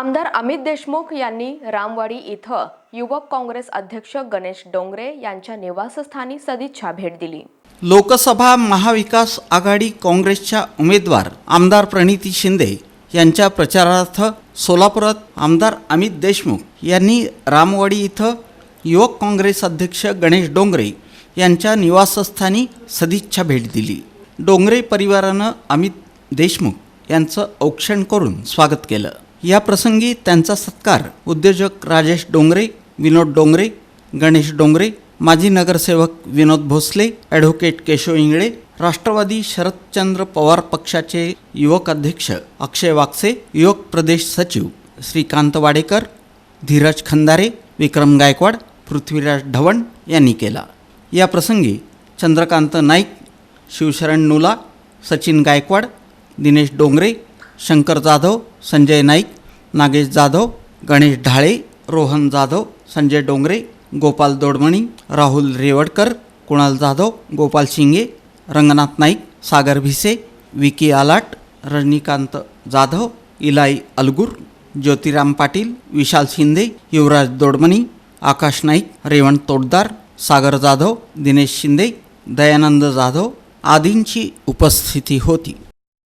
आमदार अमित देशमुख यांनी रामवाडी इथं युवक काँग्रेस अध्यक्ष गणेश डोंगरे यांच्या निवासस्थानी सदिच्छा भेट दिली. लोकसभा महाविकास आघाडी काँग्रेसच्या उमेदवार आमदार प्रणिती शिंदे यांच्या प्रचारार्थ सोलापुरात आमदार अमित देशमुख यांनी रामवाडी इथं युवक काँग्रेस अध्यक्ष गणेश डोंगरे यांच्या निवासस्थानी सदिच्छा भेट दिली. डोंगरे परिवारानं अमित देशमुख यांचं औक्षण करून स्वागत केलं. या प्रसंगी त्यांचा सत्कार उद्योजक राजेश डोंगरे विनोद डोंगरे गणेश डोंगरे माजी नगरसेवक विनोद भोसले ॲडव्होकेट केशव इंगळे राष्ट्रवादी शरदचंद्र पवार पक्षाचे युवक अध्यक्ष अक्षय वागसे युवक प्रदेश सचिव श्रीकांत वाडेकर धीरज खंदारे विक्रम गायकवाड पृथ्वीराज ढवण यांनी केला. या प्रसंगी चंद्रकांत नाईक शिवशरण नुला सचिन गायकवाड दिनेश डोंगरे शंकर जाधव संजय नाईक नागेश जाधव गणेश ढाळे रोहन जाधव संजय डोंगरे गोपाल दोडमणी राहुल रेवडकर कुणाल जाधव गोपाल शिंगे रंगनाथ नाईक सागर भिसे विकी आलाट रजनीकांत जाधव इलाई अलगूर ज्योतिराम पाटील विशाल शिंदे युवराज दोडमणी आकाश नाईक रेवण तोडदार सागर जाधव दिनेश शिंदे दयानंद जाधव आदींची उपस्थिती होती.